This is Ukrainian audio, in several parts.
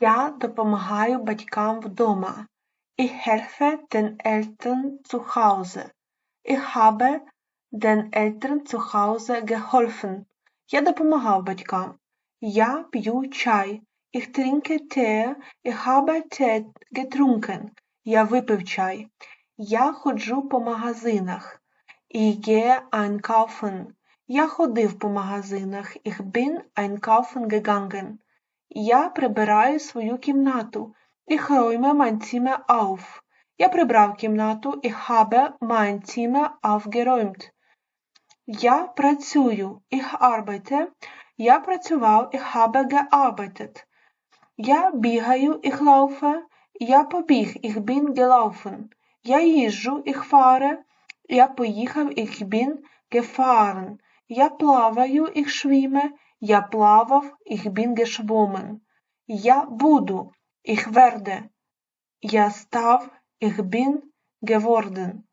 Я допомагаю батькам вдома. Ich helfe den Eltern zu Hause. Ich habe den Eltern zu Hause geholfen. Я допомагав батькам. Я п'ю чай. Ich trinke Tee. Ich habe Tee getrunken. Я випив чай. Я ходжу по магазинах. Ich gehe einkaufen. Я ходив по магазинах. Ich bin einkaufen gegangen. Я прибираю свою кімнату. Ich räume mein Zimmer auf. Я прибрав кімнату. Ich habe mein Zimmer aufgeräumt. Я працюю. Ich arbeite. Я працював. Ich habe gearbeitet. Я бігаю. Ich laufe. Я побіг. Ich bin gelaufen. Я їжджу. Ich fahre. Я поїхав. Ich bin gefahren. Я плаваю. Ich schwimme. Я плавав. Ich bin geschwommen. Я буду. Ich werde. Я став. Bin geworden.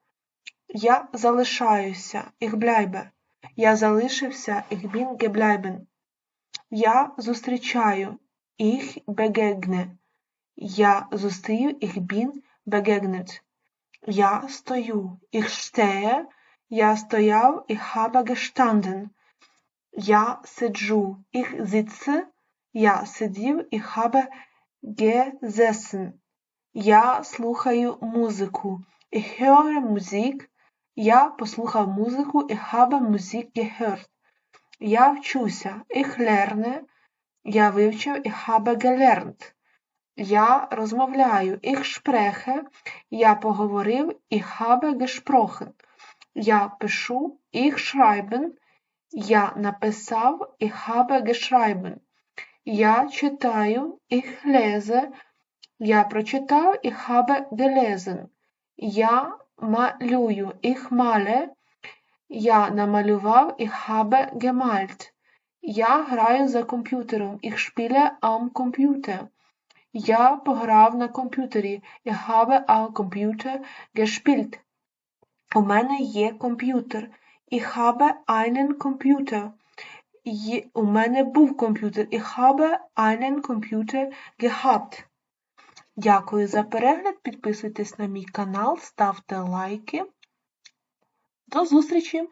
Я залишаюся. Bleibe. Я залишився. Ich bin gebleiben. Я зустрічаю. Ich begegne. Я. Ich bin begegnet. Я стою. Stehe. Я стояв. Ich habe gestanden. Я сиджу. Ich sitze. Я сидів. Ich habe gesessen. Я слухаю музику. Ich höre Musik. Я послухав музику. Ich habe Musik gehört. Я вчуся. Ich lerne. Я вивчив. Ich habe gelernt. Я розмовляю. Ich spreche. Я поговорив. Ich habe gesprochen. Я пишу. Ich schreiben. Я написав. Ich habe geschrieben. Я читаю. Ich lese. Я прочитав. Ich habe gelesen. Я малюю. Ich male. Я намалював. Ich habe gemalt. Я граю за комп'ютером. Ich spiele am Computer. Я пограв на комп'ютері. Ich habe am Computer gespielt. У мене є комп'ютер. Ich habe einen Computer. У мене був комп'ютер. Ich habe einen Computer gehabt. Дякую за перегляд. Підписуйтесь на мій канал, ставте лайки. До зустрічі!